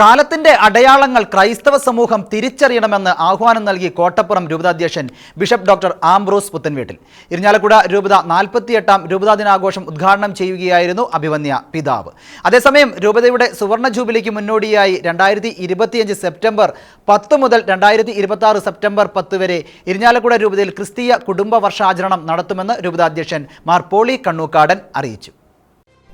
കാലത്തിന്റെ അടയാളങ്ങൾ ക്രൈസ്തവ സമൂഹം തിരിച്ചറിയണമെന്ന് ആഹ്വാനം നൽകി Kottappuram രൂപതാധ്യക്ഷൻ bishop doctor Ambrose Puthenveettil. Irinjalakuda രൂപത നാൽപ്പത്തിയെട്ടാം രൂപതാ ദിനാഘോഷം ഉദ്ഘാടനം ചെയ്യുകയായിരുന്നു അഭിവന്യ പിതാവ്. അതേസമയം രൂപതയുടെ സുവർണ ജൂബിലിക്ക് മുന്നോടിയായി രണ്ടായിരത്തി ഇരുപത്തിയഞ്ച് സെപ്റ്റംബർ പത്ത് മുതൽ രണ്ടായിരത്തി ഇരുപത്തി ആറ് സെപ്റ്റംബർ പത്ത് വരെ ഇരിഞ്ഞാലക്കുട രൂപതയിൽ ക്രിസ്തീയ കുടുംബ വർഷാചരണം നടത്തുമെന്ന് രൂപതാധ്യക്ഷൻ മാർ പോളി കണ്ണൂക്കാടൻ അറിയിച്ചു.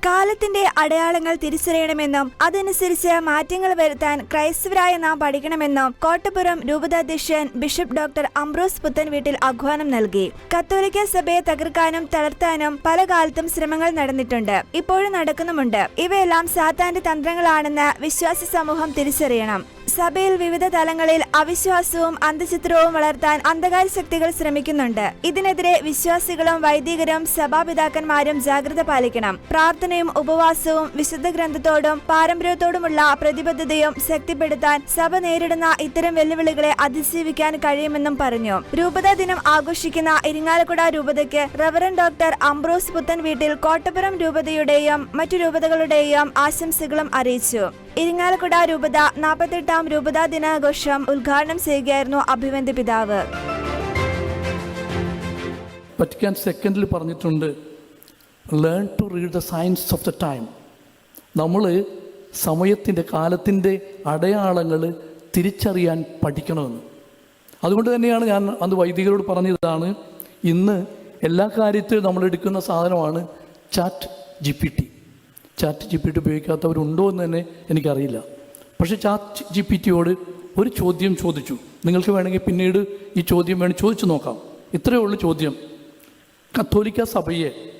കാലത്തിന്റെ അടയാളങ്ങൾ തിരിച്ചറിയണമെന്നും അതനുസരിച്ച് മാറ്റങ്ങൾ വരുത്താൻ ക്രൈസ്തവരായ നാം പഠിക്കണമെന്നും കോട്ടപ്പുറം രൂപതാധ്യക്ഷൻ bishop doctor Ambrose Puthenveettil ആഹ്വാനം നൽകി. കത്തോലിക്ക സഭയെ തകർക്കാനും തളർത്താനും പല കാലത്തും ശ്രമങ്ങൾ നടന്നിട്ടുണ്ട്. ഇപ്പോഴും നടക്കുന്നുമുണ്ട്. ഇവയെല്ലാം സാത്താന്റെ തന്ത്രങ്ങളാണെന്ന് വിശ്വാസി സമൂഹം തിരിച്ചറിയണം. സഭയിൽ വിവിധ തലങ്ങളിൽ അവിശ്വാസവും അന്ധചിത്രവും വളർത്താൻ അന്ധകാര ശക്തികൾ ശ്രമിക്കുന്നുണ്ട്. ഇതിനെതിരെ വിശ്വാസികളും വൈദികരും സഭാപിതാക്കന്മാരും ജാഗ്രത പാലിക്കണം. പ്രാർത്ഥനയും ഉപവാസവും വിശുദ്ധ ഗ്രന്ഥത്തോടും പാരമ്പര്യത്തോടുമുള്ള പ്രതിബദ്ധതയും ശക്തിപ്പെടുത്താൻ സഭ നേരിടുന്ന ഇത്തരം വെല്ലുവിളികളെ അതിജീവിക്കാൻ കഴിയുമെന്നും പറഞ്ഞു. രൂപതാ ദിനം ആഘോഷിക്കുന്ന Irinjalakuda രൂപതയ്ക്ക് reverend doctor Ambrose Puthenveettil Kottapuram രൂപതയുടെയും മറ്റു രൂപതകളുടെയും ആശംസകളും അറിയിച്ചു. ഇരിങ്ങാലക്കുട രൂപത നാൽപ്പത്തെട്ടാം രൂപതാ ദിനാഘോഷം ഉദ്ഘാടനം ചെയ്യുകയായിരുന്നു അഭിവന്ദ് പിതാവ്. വറ്റിക്കാൻ സെക്കൻഡിൽ പറഞ്ഞിട്ടുണ്ട് learn to read the science of the time നമ്മൾ സമയത്തിന്റെ കാലത്തിന്റെ അടയാളങ്ങൾ തിരിച്ചറിയാൻ പഠിക്കണമെന്ന്. അതുകൊണ്ട് തന്നെയാണ് ഞാൻ അന്ന് വൈദികരോട് പറഞ്ഞതാണ് ഇന്ന് എല്ലാ കാര്യത്തിലും നമ്മൾ എടുക്കുന്ന സാധനമാണ് chat G P T. Chat G P T ഉപയോഗിക്കാത്തവരുണ്ടോ എന്ന് തന്നെ എനിക്കറിയില്ല. പക്ഷേ ചാറ്റ് ജി പി ടിയോട് ഒരു ചോദ്യം ചോദിച്ചു. നിങ്ങൾക്ക് വേണമെങ്കിൽ പിന്നീട് ഈ ചോദ്യം വേണം ചോദിച്ചു നോക്കാം. ഇത്രയേ ഉള്ളൂ ചോദ്യം. കത്തോലിക്ക സഭയെ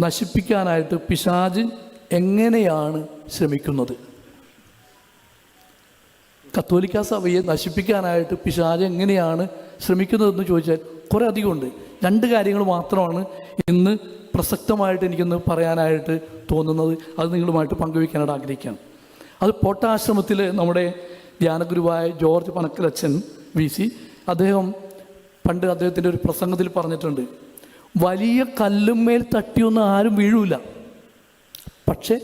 നശിപ്പിക്കാനായിട്ട് പിശാജ് എങ്ങനെയാണ് ശ്രമിക്കുന്നത്? കത്തോലിക്ക സഭയെ നശിപ്പിക്കാനായിട്ട് പിശാജ് എങ്ങനെയാണ് ശ്രമിക്കുന്നതെന്ന് ചോദിച്ചാൽ കുറേ അധികമുണ്ട്. രണ്ട് കാര്യങ്ങൾ മാത്രമാണ് ഇന്ന് പ്രസക്തമായിട്ട് എനിക്കൊന്ന് പറയാനായിട്ട് തോന്നുന്നത്. അത് നിങ്ങളുമായിട്ട് പങ്കുവയ്ക്കാനായിട്ട് ആഗ്രഹിക്കുകയാണ്. അത് പോട്ടാശ്രമത്തിൽ നമ്മുടെ ധ്യാനഗുരുവായ ജോർജ് പനക്കലച്ചൻ വി സി അദ്ദേഹം പണ്ട് അദ്ദേഹത്തിന്റെ ഒരു പ്രസംഗത്തിൽ പറഞ്ഞിട്ടുണ്ട്. വലിയ കല്ലുമേൽ തട്ടിയൊന്നും ആരും വീഴൂല. പക്ഷേ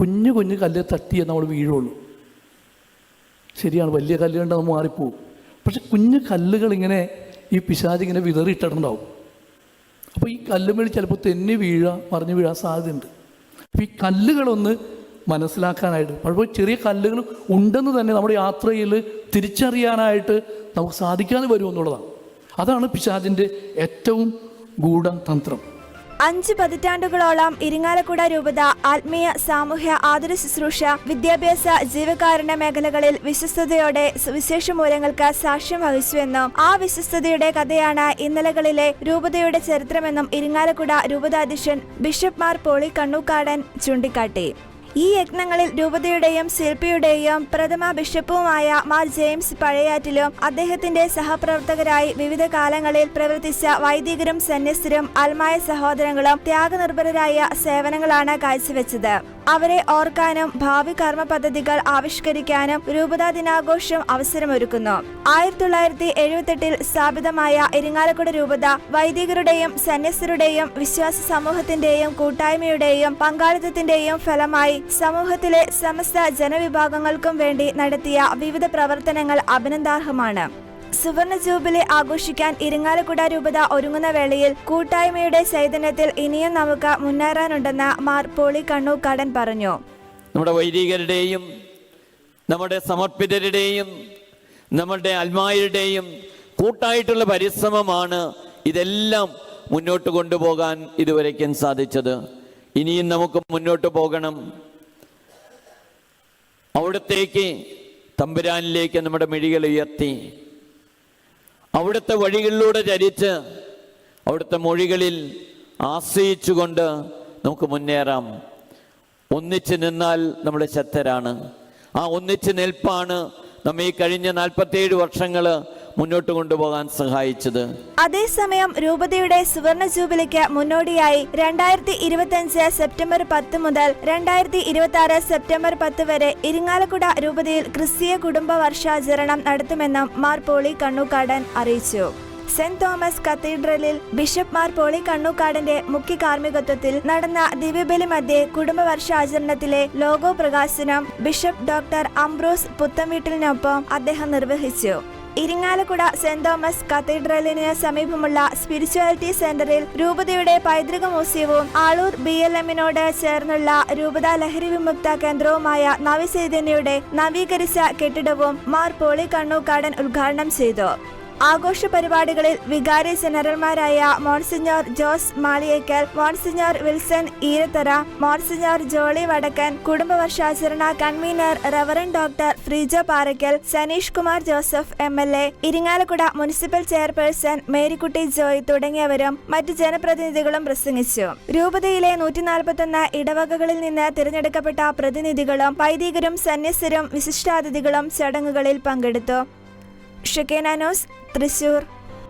കുഞ്ഞു കുഞ്ഞു കല്ല് തട്ടിയേ നമ്മൾ വീഴുള്ളൂ. ശരിയാണ് വലിയ കല്ലുകൊണ്ട് അത് മാറിപ്പോവും. പക്ഷെ കുഞ്ഞു കല്ലുകൾ ഇങ്ങനെ ഈ പിശാചിങ്ങനെ വിതറിയിട്ടിട്ടുണ്ടാവും അപ്പോൾ ഈ കല്ലുമേൽ ചിലപ്പോൾ തെന്നി വീഴാൻ മറിഞ്ഞു വീഴാൻ സാധ്യതയുണ്ട്. അപ്പോൾ ഈ കല്ലുകളൊന്ന് മനസ്സിലാക്കാനായിട്ട് പലപ്പോൾ ചെറിയ കല്ലുകൾ ഉണ്ടെന്ന് തന്നെ നമ്മുടെ യാത്രയിൽ തിരിച്ചറിയാനായിട്ട് നമുക്ക് സാധിക്കാതെ വരുമെന്നുള്ളതാണ്. അതാണ് പിശാചിന്റെ ഏറ്റവും ഗൂഢതന്ത്രം. അഞ്ച് പതിറ്റാണ്ടുകളോളം ഇരിങ്ങാലക്കുട രൂപത ആത്മീയ സാമൂഹ്യ ആതുര ശുശ്രൂഷ വിദ്യാഭ്യാസ ജീവകാരുണ്യ മേഖലകളിൽ വിശ്വസ്തയോടെ സുവിശേഷ മൂല്യങ്ങൾക്ക് സാക്ഷ്യം വഹിച്ചുവെന്നും ആ വിശ്വസ്തയുടെ കഥയാണ് ഇന്നലകളിലെ രൂപതയുടെ ചരിത്രമെന്നും ഇരിങ്ങാലക്കുട രൂപതാധ്യക്ഷൻ ബിഷപ്പ് മാർ പോളി കണ്ണൂക്കാടൻ ചൂണ്ടിക്കാട്ടി. ഈ യജ്ഞങ്ങളിൽ രൂപതയുടെയും ശില്പിയുടെയും പ്രഥമ ബിഷപ്പുമായ മാർ ജെയിംസ് പഴയാറ്റിലും അദ്ദേഹത്തിന്റെ സഹപ്രവർത്തകരായി വിവിധ കാലങ്ങളിൽ പ്രവർത്തിച്ച വൈദികരും സന്യസ്തരും അൽമായ സഹോദരങ്ങളും ത്യാഗനിർഭരരായ സേവനങ്ങളാണ് കാഴ്ചവെച്ചത്. അവരെ ഓർക്കാനും ഭാവി കർമ്മ പദ്ധതികൾ ആവിഷ്കരിക്കാനും രൂപതാ ദിനാഘോഷം അവസരമൊരുക്കുന്നു. ആയിരത്തി തൊള്ളായിരത്തി എഴുപത്തെട്ടിൽ സ്ഥാപിതമായ ഇരിങ്ങാലക്കുട രൂപത വൈദികരുടെയും സന്യസ്തരുടെയും വിശ്വാസ സമൂഹത്തിന്റെയും കൂട്ടായ്മയുടെയും പങ്കാളിത്തത്തിന്റെയും ഫലമായി സമൂഹത്തിലെ സമസ്ത ജനവിഭാഗങ്ങൾക്കും വേണ്ടി നടത്തിയ വിവിധ പ്രവർത്തനങ്ങൾ അഭിനന്ദാർഹമാണ്. സുവർണ ജൂബിലി ആഘോഷിക്കാൻ ഇരിങ്ങാലക്കുട രൂപത ഒരുങ്ങുന്ന വേളയിൽ കൂട്ടായ്മയുടെ ചൈതന്യത്തിൽ ഇനിയും നമുക്ക് മുന്നേറാനുണ്ടെന്ന് മാർ പോളി കണ്ണൂക്കാടൻ പറഞ്ഞു. നമ്മുടെ വൈദികരുടെയും നമ്മുടെ സമർപ്പിതരുടെയും നമ്മുടെ അൽമായരുടെയും കൂട്ടായിട്ടുള്ള പരിശ്രമമാണ് ഇതെല്ലാം മുന്നോട്ട് കൊണ്ടുപോകാൻ ഇതുവരയ്ക്കും സാധിച്ചത്. ഇനിയും നമുക്ക് മുന്നോട്ട് പോകണം. അവിടത്തേക്ക് തമ്പുരാനിലേക്ക് നമ്മുടെ മിഴികൾ ഉയർത്തി. അവിടുത്തെ വഴികളിലൂടെ ചരിച്ച് അവിടുത്തെ മൊഴികളിൽ ആശ്രയിച്ചുകൊണ്ട് നമുക്ക് മുന്നേറാം. ഒന്നിച്ച് നിന്നാൽ നമ്മൾ ശക്തരാണ്. ആ ഒന്നിച്ച് നിൽപ്പാണ് നമ്മൾ ഈ കഴിഞ്ഞ നാൽപ്പത്തേഴ് വർഷങ്ങൾ മുന്നോട്ട് കൊണ്ടുപോകാൻ സഹായിച്ചത്. അതേസമയം രൂപതയുടെ സുവർണ ജൂബിലിക്ക് മുന്നോടിയായി രണ്ടായിരത്തി ഇരുപത്തി അഞ്ച് സെപ്റ്റംബർ പത്ത് മുതൽ രണ്ടായിരത്തി ഇരുപത്തി ആറ് സെപ്റ്റംബർ പത്ത് വരെ ഇരിങ്ങാലക്കുട രൂപതയിൽ ക്രിസ്തീയ കുടുംബ വർഷാചരണം നടത്തുമെന്നും മാർ പോളി കണ്ണൂക്കാടൻ അറിയിച്ചു. സെന്റ് തോമസ് കത്തീഡ്രലിൽ ബിഷപ്പ് മാർ പോളി കണ്ണൂക്കാടിന്റെ മുഖ്യ കാർമ്മികത്വത്തിൽ നടന്ന ദിവ്യബലി മധ്യേ കുടുംബവർഷാചരണത്തിലെ ലോഗോ പ്രകാശനം ബിഷപ്പ് ഡോക്ടർ അംബ്രോസ് പുത്തംവീട്ടിലിനൊപ്പം അദ്ദേഹം നിർവഹിച്ചു. ഇരിങ്ങാലക്കുട സെന്റ് തോമസ് കത്തീഡ്രലിന് സമീപമുള്ള സ്പിരിച്വാലിറ്റി സെന്ററിൽ രൂപതയുടെ പൈതൃക മ്യൂസിയവും ആളൂർ ബി എൽ എമ്മിനോട് ചേർന്നുള്ള രൂപത ലഹരി വിമുക്ത കേന്ദ്രവുമായ നവചൈതന്യയുടെ നവീകരിച്ച കെട്ടിടവും മാർ പോളി കണ്ണൂക്കാടൻ ഉദ്ഘാടനം ചെയ്തു. ആഘോഷ പരിപാടികളിൽ വികാരി ജനറൽമാരായ monsignor Jose Maliyekal monsignor Wilson Eerathara monsignor Jolly Vadakkan കുടുംബവർഷാചരണ convener reverend doctor Frijo Parackal Saneesh Kumar Joseph M L A Irinjalakuda municipal chairperson Marykutty Joy തുടങ്ങിയവരും മറ്റ് ജനപ്രതിനിധികളും പ്രസംഗിച്ചു. രൂപതയിലെ നൂറ്റിനാൽപ്പത്തൊന്ന് ഇടവകകളിൽ നിന്ന് തിരഞ്ഞെടുക്കപ്പെട്ട പ്രതിനിധികളും വൈദികരും സന്യസ്തരും വിശിഷ്ടാതിഥികളും ചടങ്ങുകളിൽ പങ്കെടുത്തു. ഷെക്കേന ന്യൂസ് തൃശൂർ.